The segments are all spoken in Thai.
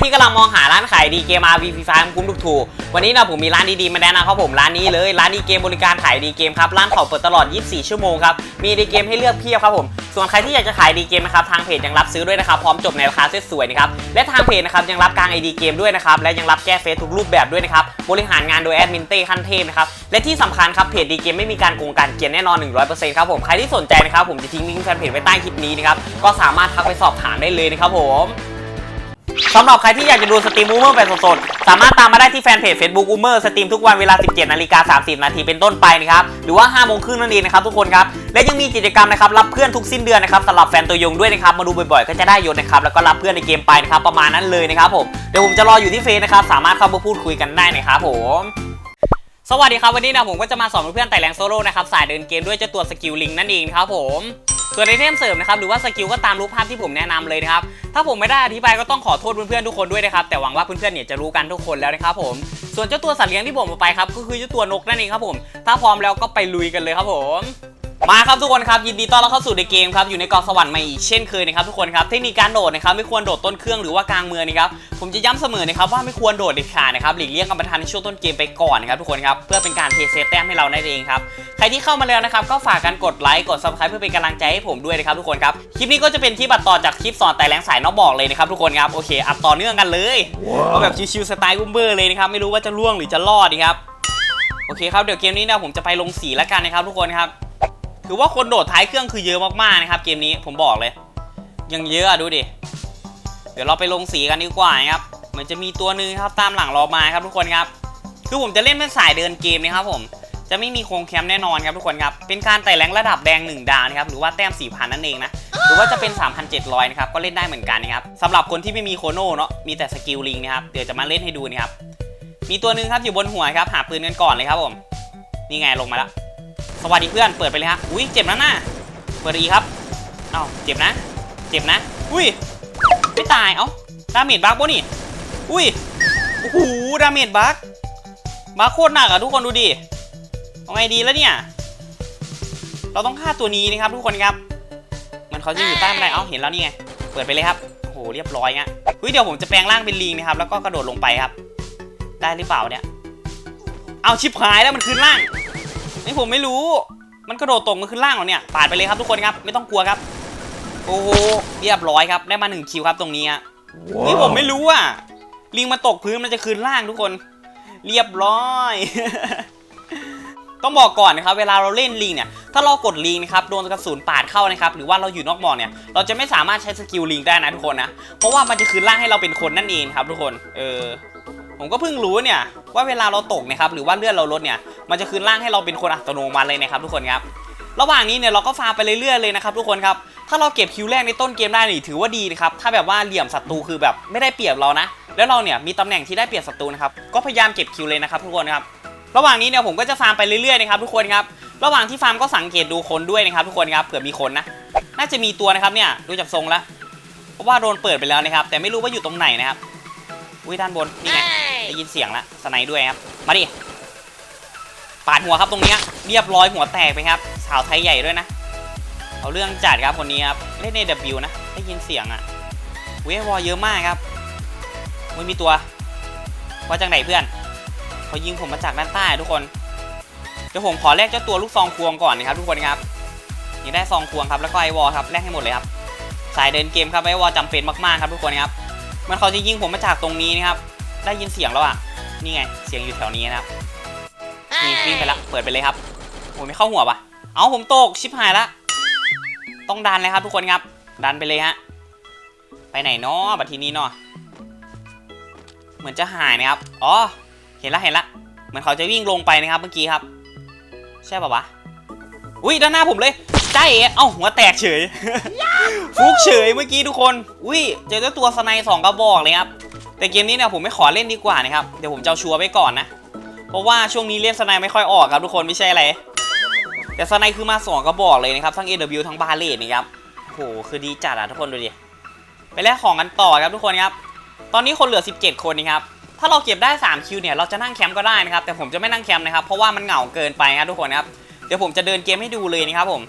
ที่กำลังมองหาร้านขายดีเกม RV Free Fire คุ้มถูกๆวันนี้นะผมมีร้านดีๆมาแนะนำครับผมร้านนี้เลยร้านดีเกมบริการขายดีเกมครับร้านเขาเปิดตลอด 24 ชั่วโมงครับมีดีเกมให้เลือกเพียบครับผมส่วนใครที่อยากจะขายดีเกมนะครับทางเพจยังรับซื้อด้วยนะครับพร้อมจบในราคาสวยๆนะครับและทางเพจนะครับยังรับกลางไอดีเกมด้วยนะครับและยังรับแก้เฟซทุกรูปแบบด้วยนะครับบริหารงานโดยแอดมินเต้ขั้นเทพนะครับและที่สำคัญครับเพจดีเกมไม่มีการโกงการเกียนแน่นอน 100%ครับผมใครที่สนใจนะครับผมจะทิ้งลิงก์แฟนเพจไว้ใต้คลิปนี้นะครับก็สามารถทักไปสอบถามได้เลยนะครับผม สำหรับใครที่อยากจะดูสตรีมอูเมอร์แบบสดๆ สามารถตามมาได้ที่แฟนเพจ Facebook อูเมอร์สตรีมทุกวันเวลา 17นาฬิกา30 นาทีเป็นต้นไปนะครับ หรือว่า5โมงครึ่งนั่นเองนะครับทุกคนครับ และยังมีกิจกรรมนะครับรับเพื่อนทุกสิ้นเดือนนะครับสำหรับแฟนตัวยงด้วยนะครับ มาดูบ่อยๆ ก็จะได้ยศนะครับแล้วก็รับเพื่อนในเกมไปนะครับประมาณนั้นเลยนะครับผมเดี๋ยวผมจะรออยู่ที่เฟซนะครับสามารถเข้ามาพูดคุยกันได้นะครับผมสวัสดีครับวันนี้นะผมก็จะมาสอนเพื่อนๆไต่แรงโซโล่นะครับสายเดินเกมด้วยจ้าตัวสกิลลิงนั่นเองครับผม ส่วนไอเทมเสริมนะครับหรือว่าสกิลก็ตามรูปภาพที่ผมแนะนำเลยนะครับถ้าผมไม่ได้อธิบายก็ต้องขอโทษเพื่อนๆทุกคนด้วยนะครับแต่หวังว่าเพื่อนๆเนี่ยจะรู้กันทุกคนแล้วนะครับผมส่วนเจ้าตัวสัตว์เลี้ยงที่ผมเอาไปครับก็คือเจ้าตัวนกนั่นเองครับผม ถ้าพร้อมแล้วก็ไปลุยกันเลยครับผม มาครับทุกคนครับยินดีต้อนรับเข้าสู่ในเกมครับอยู่ในกาะสวรรค์ใหม่อีกเช่นเคยนะครับทุกคนครับเทคนิคการโดดนะครับไม่ควรโดดต้นเครื่องหรือว่ากลางเมืองนะครับผมจะย้ำเสมอนะครับว่าไม่ควรโดดเด็ดขาดนะครับหลีกเลี่ยงกรรมฐานในช่วงต้นเกมไปก่อนนะครับทุกคนครับเพื่อเป็นการเทเซฟแต้มให้เรานั่นเองครับใครที่เข้ามาแล้วนะครับก็ฝากกันกดไลค์กด subscribe เพื่อเป็นกำลังใจให้ผมด้วยนะครับทุกคนครับคลิปนี้ก็จะเป็นคลิปบัดต่อจากคลิปสอนไต่แรงสายนอกบอกเลยนะครับทุกคนครับโอเคอัดต่อเนื่องกันเลยเอาแบบชิวๆสไตล์อุ้มเบอร์เลยนะครับไม่รู้ว่าจะล่วงหรือจะรอดดีครับโอเคครับเดี๋ยวเกมนี้นะผมจะไปลงสีแล้วกันนะครับทุกคนครับ ถือว่าคนโดดท้ายเครื่องคือเยอะมากๆนะครับ เกมนี้ผมบอกเลย ยังเยอะอะดูดิ เดี๋ยวเราไปลงสีกันดีกว่านะครับเหมือนจะมีตัวนึงครับตามหลังเรามาครับทุกคนครับ คือผมจะเล่นเป็นสายเดินเกมนะครับผมจะไม่มีโครงแคมป์แน่นอนครับทุกคนครับ เป็นการไต่แรงระดับแดง 1 ดาวนะครับ หรือว่าแต้ม 4,000 นั่นเองนะ หรือว่าจะเป็น 3,700 นะครับ ก็เล่นได้เหมือนกันนะครับสำหรับคนที่ไม่มีโคโน่เนาะ มีแต่สกิลลิงนะครับ เดี๋ยวจะมาเล่นให้ดูนะครับ มีตัวนึงครับอยู่บนหัวครับ หาปืนกันก่อนเลยครับผม นี่ไงลงมาแล้ว สวัสดีเพื่อนเปิดไปเลยฮะอุ้ยเจ็บนะหน่าเปิดอีกครับเอ้าเจ็บนะ เจ็บนะ อุ้ยไม่ตายเอ้าดาเมจบักปะนี่อุ้ยโอ้โหดาเมจบักบักโคตรหนักอะทุกคนดูดิเอาไงดีแล้วเนี่ย เราต้องฆ่าตัวนี้นะครับทุกคนครับ มันเขาจะอยู่ใต้บันไดเอ้าเห็นแล้วนี่ไงเปิดไปเลยครับโอ้โหเรียบร้อยงั้เฮ้ยเดี๋ยวผมจะแปลงร่างเป็นลิงนะครับแล้วก็กระโดดลงไปครับ ได้หรือเปล่าเนี่ยเอาชิบหายแล้วมันคืนล่าง นี่ผมไม่รู้ มันกระโดดตกมันขึ้นล่างเหรอเนี่ยปาดไปเลยครับทุกคนครับ ไม่ต้องกลัวครับ โอ้โห เรียบร้อยครับ ได้มาหนึ่งคิวครับตรงนี้ฮะนี่ผมไม่รู้อะ ลิงมาตกพื้นมันจะคืนล่างทุกคน เรียบร้อยต้องบอกก่อนนะครับเวลาเราเล่นลิงเนี่ยถ้าเรากดลิงนะครับโดนกระสุนปาดเข้านะครับหรือว่าเราอยู่นอกหมอกเนี่ยเราจะไม่สามารถใช้สกิลลิงได้นะทุกคนนะเพราะว่ามันจะคืนล่างให้เราเป็นคนนั่นเองครับทุกคนเออ ผมก็เพิ่งรู้เนี่ยว่าเวลาเราตกนะครับหรือว่าเลื่อนเราลดเนี่ยมันจะคืนร่างให้เราเป็นคนอัตโนมัติเลยนะครับทุกคนครับระหว่างนี้เนี่ยเราก็ฟาร์มไปเรื่อยๆเลยนะครับทุกคนครับถ้าเราเก็บคิวแรกในต้นเกมได้นี่ถือว่าดีนะครับถ้าแบบว่าเหลี่ยมศัตรูคือแบบไม่ได้เปรียบเรานะ แล้วเราเนี่ยมีตำแหน่งที่ได้เปรียบศัตรูนะครับก็พยายามเก็บคิวเลยนะครับทุกคนครับระหว่างนี้เนี่ยผมก็จะฟาร์มไปเรื่อยๆนะครับทุกคนครับระหว่างที่ฟาร์มก็สังเกตดูคนด้วยนะครับทุกคนครับเผื่อมีคนนะน่าจะมีตัวนะครับเนี่ยดูจากทรงแล้วเพราะว่าโดนเปิดไปแล้วนะครับแต่ไม่รู้ว่าอยู่ตรงไหนนะครับอุ้ยด้านบนนี่ไง ได้ยินเสียงแล้วสไนด์ด้วยครับ มาดิ ปาดหัวครับตรงเนี้ยเรียบร้อยหัวแตกไปครับ สาวไทยใหญ่ด้วยนะ เอาเรื่องจัดครับคนนี้ครับ เล่นใน W นะ ได้ยินเสียงอะเววอเยอะมากครับไม่มีตัวว่าจังไหนเพื่อนเขายิงผมมาจากด้านใต้ทุกคนเดี๋ยวผมขอแลกเจ้าตัวลูกซองควงก่อนนะครับทุกคนครับนี่ได้ซองควงครับแล้วก็ไอวอลครับแลกให้หมดเลยครับสายเดินเกมครับไอวอลจำเป็นมากๆครับทุกคนครับมันเขาจะยิงผมมาจากตรงนี้นะครับ ได้ยินเสียงแล้วอะ นี่ไง เสียงอยู่แถวนี้นะครับ นี่วิ่งไปละ เปิดไปเลยครับโอ้ยไม่เข้าหัวปะเอาผมตกชิบหายละ ต้องดันเลยครับทุกคนครับ ดันไปเลยฮะ ไปไหนเนาะบัดทีนี้เนาะเหมือนจะหายนะครับ อ๋อ เห็นละเห็นละ เหมือนเขาจะวิ่งลงไปนะครับเมื่อกี้ครับ ใช่ป่าวะ อุ้ยด้านหน้าผมเลยใจเอ๋เอ้าหัวแตกเฉย ฟุกเฉยเมื่อกี้ทุกคน อุ้ยเจอเจ้าตัวสไนด์สองกระบอกเลยครับ แต่เกมนี้เนี่ยผมไม่ขอเล่นดีกว่านะครับ เดี๋ยวผมจะเอาชัวร์ไว้ก่อนนะ เพราะว่าช่วงนี้เล่นสไนไม่ค่อยออกครับทุกคนไม่ใช่อะไร แต่สไนคือมาสองกระบอกเลยนะครับทั้ง AW ทั้งบาเลตนะครับโหคือดีจัดอะทุกคนดูดิ ไปแลกของกันต่อครับทุกคนครับ ตอนนี้คนเหลือ 17 คนนะครับ ถ้าเราเก็บได้ 3 คิวเนี่ยเราจะนั่งแคมป์ก็ได้นะครับ แต่ผมจะไม่นั่งแคมป์นะครับ เพราะว่ามันเหงาเกินไปครับทุกคนครับ เดี๋ยวผมจะเดินเกมให้ดูเลยนะครับผม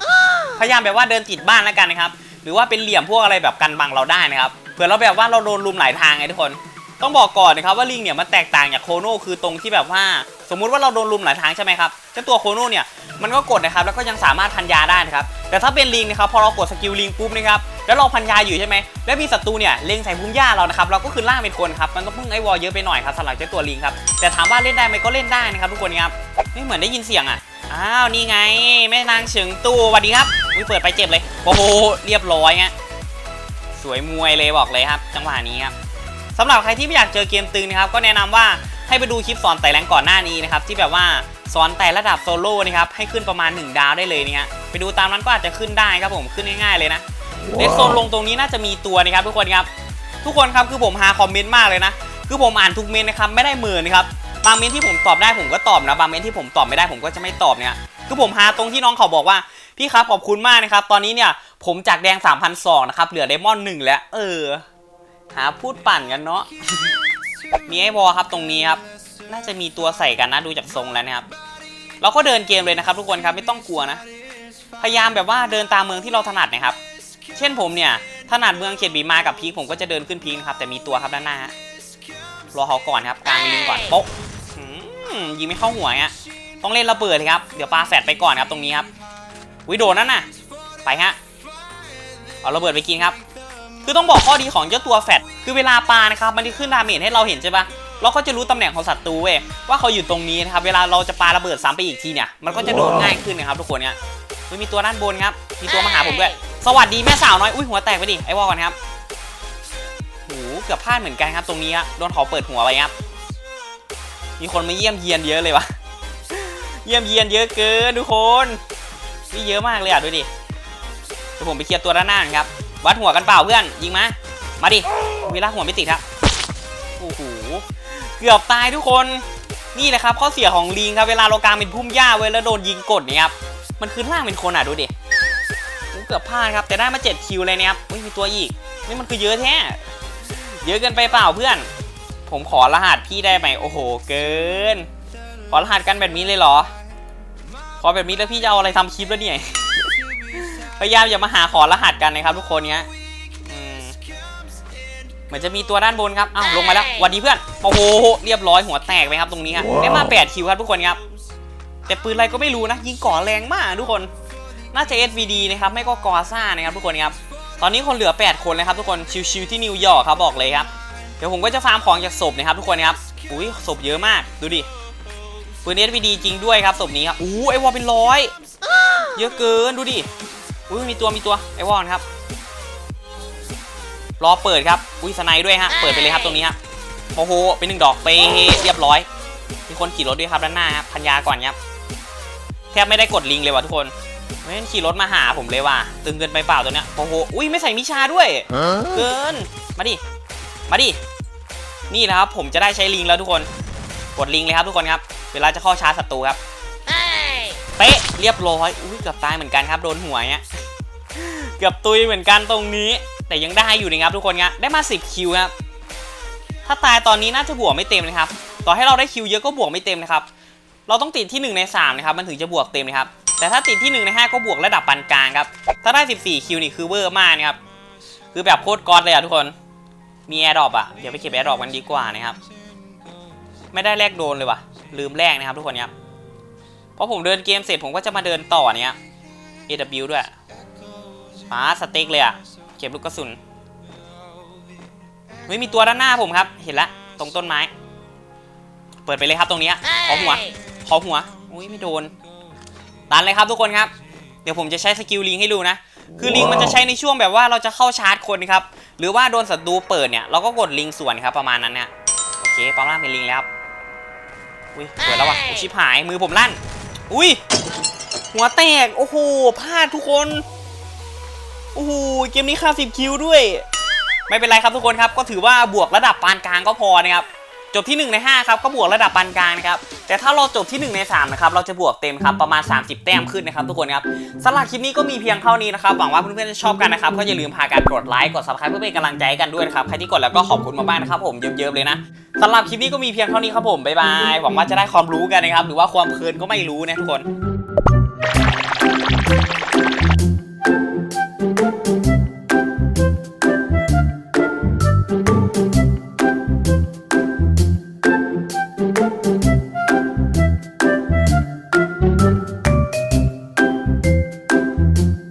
พยายามแบบว่าเดินติดบ้านแล้วกันนะครับ หรือว่าเป็นเหลี่ยมพวกอะไรแบบกันบังเราได้นะครับ เผื่อเราแบบว่าเราโดนลุมหลายทางไงทุกคน ต้องบอกก่อนนะครับว่าลิงเนี่ยมันแตกต่างจากโคโน่คือตรงที่แบบว่า สมมุติว่าเราโดนลุมหลายทางใช่ไหมครับเจ้าตัวโคโน่เนี่ยมันก็กดนะครับแล้วก็ยังสามารถพันยาได้นะครับแต่ถ้าเป็นลิงนะครับพอเรากดสกิลลิงปุ๊บนะครับแล้วเราพันยาอยู่ใช่ไหมแล้วมีศัตรูเนี่ยเล็งใส่พุ่มหญ้าเรานะครับเราก็คือล่างเป็นคนครับมันต้องพึ่งไอวอลเยอะไปหน่อยครับสำหรับเจ้าตัวลิงครับแต่ถามว่าเล่นได้ไหมก็เล่นได้นะครับทุกคนครับไม่เหมือนได้ยินเสียงอะอ้าวนี่ไงแม่นางเฉิงตู้สวัสดีครับอุ้ยเปิดไปเจ็บเลยโอ้โหเรียบร้อยฮะสวยมวยเลยบอกเลยครับ จังหวะนี้ครับ สำหรับใครที่ไม่อยากเจอเกมตึงนะครับก็แนะนำว่าให้ไปดูคลิปสอนไต่แรงก่อนหน้านี้นะครับที่แบบว่าสอนไต่ระดับโซโล่นะครับให้ขึ้นประมาณ 1 ดาวได้เลยนะฮะไปดูตามนั้นก็อาจจะขึ้นได้ครับผมขึ้นง่ายๆเลยนะเลสโซนลงตรงนี้น่าจะมีตัวนะครับทุกคนครับทุกคนครับคือผมหาคอมเมนต์มากเลยนะคือผมอ่านทุกเมนต์นะครับไม่ได้หมื่นนะครับบางเมนต์ที่ผมตอบได้ผมก็ตอบนะบางเมนต์ที่ผมตอบไม่ได้ผมก็จะไม่ตอบเนี่ยคือผมหาตรงที่น้องเขาบอกว่าพี่ครับขอบคุณมากนะครับตอนนี้เนี่ยผมจากแดง3,002นะครับเหลือไดมอนด์หนึ่งแล้วเออ หาพูดปั่นกันเนาะ มีไอ้บอลครับตรงนี้ครับ น่าจะมีตัวใส่กันนะดูจากทรงแล้วนะครับ เราก็เดินเกมเลยนะครับ ทุกคนครับไม่ต้องกลัวนะ พยายามแบบว่าเดินตามเมืองที่เราถนัดนะครับ เช่นผมเนี่ยถนัดเมืองเขตบีมากับพีคผมก็จะเดินขึ้นพีคนะครับแต่มีตัวครับด้านหน้าฮะรอเขาก่อนครับกลางลิงก่อนโป๊ะอืมยิงไม่เข้าหัวเงี้ยต้องเล่นระเบิดเลยครับเดี๋ยวปลาแฟดไปก่อนครับตรงนี้ครับวิโดนนั่นน่ะ ไปฮะเอาระเบิดไปกินครับ คือต้องบอกข้อดีของเจ้าตัวแฟดคือเวลาปานะครับมันจะขึ้นดาเมจให้เราเห็นใช่ปะเราก็จะรู้ตำแหน่งของศัตรูเว้ยว่าเขาอยู่ตรงนี้นะครับเวลาเราจะปาระเบิดซ้ำไปอีกทีเนี่ยมันก็จะโดนง่ายขึ้นนะครับทุกคนเนี่ยมันมีตัวด้านบนครับมีตัวมาหาผมด้วยสวัสดีแม่สาวน้อยอุ้ยหัวแตกไปดิไอ้วอลก่อนครับโหเกือบพลาดเหมือนกันครับตรงนี้ครับโดนเขาเปิดหัวไปครับมีคนมาเยี่ยมเยียนเยอะเลยวะเยี่ยมเยียนเยอะเกินทุกคนนี่เยอะมากเลยอะดูดิเดี๋ยวผมไปเคลียร์ตัวด้านหน้าก่อนครับ วัดหัวกันเปล่าเพื่อนยิงมามาดิเวลาหัวไม่ติดครับโอ้โหเกือบตายทุกคนนี่แหละครับข้อเสียของลิงครับเวลาเรากลางเป็นพุ่มหญ้าเว้ยแล้วโดนยิงกดเนี่ยครับมันคือร่างเป็นคนอะดูดิเกือบพลาดครับแต่ได้มา7คิวเลยเนี่ยครับอุ้ยมีตัวอีกนี่มันคือเยอะแท้เยอะเกินไปเปล่าเพื่อน ผมขอรหัสพี่ได้ไหมโอ้โหเกิน ขอรหัสกันแบบนี้เลยเหรอ ขอแบบนี้แล้วพี่จะเอาอะไรทำคลิปแล้วเนี่ย พยายามอย่ามาหาขอรหัสกันนะครับทุกคนเนี้ยอืมเหมือนจะมีตัวด้านบนครับ อ้าวลงมาแล้วหวันดีเพื่อน โอ้โห เรียบร้อยหัวแตกไปครับตรงนี้ครับ ได้มา8คิวครับทุกคนครับ แต่ปืนอะไรก็ไม่รู้นะ ยิงก่อแรงมากทุกคน น่าจะ SVD นะครับ ไม่ก็กอซ่านะครับทุกคนครับ ตอนนี้คนเหลือ 8 คนเลยครับทุกคน ชิวๆที่นิวยอร์กครับบอกเลยครับ เดี๋ยวผมก็จะฟาร์มของจากศพนะครับทุกคนครับ อุ้ยศพเยอะมาก ดูดิ ปืน SVD จริงด้วยครับศพนี้ครับอู้ไอวอลเป็นร้อย เยอะเกินดูดิ อุ้ยมีตัวมีตัวไอวอนครับรอเปิดครับอุ้ยสไนด์ด้วยฮะเปิดไปเลยครับตรงนี้ครับโอ้โหเป็นหนึ่งดอกไปเรียบร้อย มีคนขี่รถด้วยครับด้านหน้าครับพันยาก่อนครับแทบไม่ได้กดลิงก์เลยว่ะทุกคนไม่งั้นขี่รถมาหาผมเลยว่ะตึงเกินไปเปล่าตัวเนี้ยโอ้โหอุ้ยไม่ใส่มิชาด้วยเกินมาดิมาดินี่นะครับผมจะได้ใช้ลิงก์แล้วทุกคนกดลิงก์เลยครับทุกคนครับ เวลาจะเข้าชาร์จศัตรูครับเป๊ะเรียบร้อยอุ้ยเกือบตายเหมือนกันครับโดนหัวเนี้ย เกือบตุยเหมือนกันตรงนี้ แต่ยังได้อยู่นะครับทุกคนครับได้มา 10 คิวครับถ้าตายตอนนี้น่าจะบวกไม่เต็มนะครับ ต่อให้เราได้คิวเยอะก็บวกไม่เต็มนะครับ เราต้องติดที่ 1 ใน 3 นะครับ มันถึงจะบวกเต็มนะครับ แต่ถ้าติดที่ 1 ใน 5 ก็บวกระดับปานกลางครับ ถ้าได้ 14 คิวนี่คือเวอร์มากนะครับ คือแบบโคตรก๊อตเลยอะทุกคน มีแอร์ดรอปอะเดี๋ยวไปเก็บแอร์ดรอปกันดีกว่านะครับ ไม่ได้แลกโดนเลยว่ะ ลืมแลกนะครับ ทุกคนครับพอผมเดินเกมเสร็จผมก็จะมาเดินต่อเนี่ย AW ด้วย ป้าสเต็กเลยอะเก็บลูกกระสุนไม่มีตัวด้านหน้าผมครับ เห็นละตรงต้นไม้ เปิดไปเลยครับตรงเนี้ยขอหัวขอหัวอุ้ยไม่โดนดันเลยครับทุกคนครับ เดี๋ยวผมจะใช้สกิลลิงให้ดูนะ คือลิงมันจะใช้ในช่วงแบบว่าเราจะเข้าชาร์จคนครับ หรือว่าโดนศัตรูเปิดเนี่ยเราก็กดลิงสวนครับประมาณนั้นเนี่ยโอเคปั๊มล่างเป็นลิงแล้วครับอุ้ยเปิดแล้วว่ะอุ๊ยชิบหายมือผมลั่น อุ้ยหัวแตกโอ้โหพลาดทุกคน โอ้โหเกมนี้ค่าสิบคิวด้วย ไม่เป็นไรครับทุกคนครับ ก็ถือว่าบวกระดับปานกลางก็พอนะครับ จบที่ 1 ใน 5 ครับ ก็บวกระดับปานกลางนะครับ แต่ถ้าเราจบที่ 1 ใน 3 นะครับ เราจะบวกเต็มครับ ประมาณ 30 แต้มขึ้นนะครับทุกคนครับสำหรับคลิปนี้ก็มีเพียงเท่านี้นะครับ หวังว่าเพื่อนๆจะชอบกันนะครับ ก็อย่าลืมพากันกดไลค์ กด subscribe เพื่อเป็นกำลังใจให้กันด้วยนะครับ ใครที่กดแล้วก็ขอบคุณมากๆนะครับผมเยิ้มๆเลยนะสำหรับคลิปนี้ก็มีเพียงเท่านี้ครับผมบ๊ายบายหวังว่าจะได้ความรู้กันนะครับหรือว่าความเพลินก็ไม่รู้นะทุกคน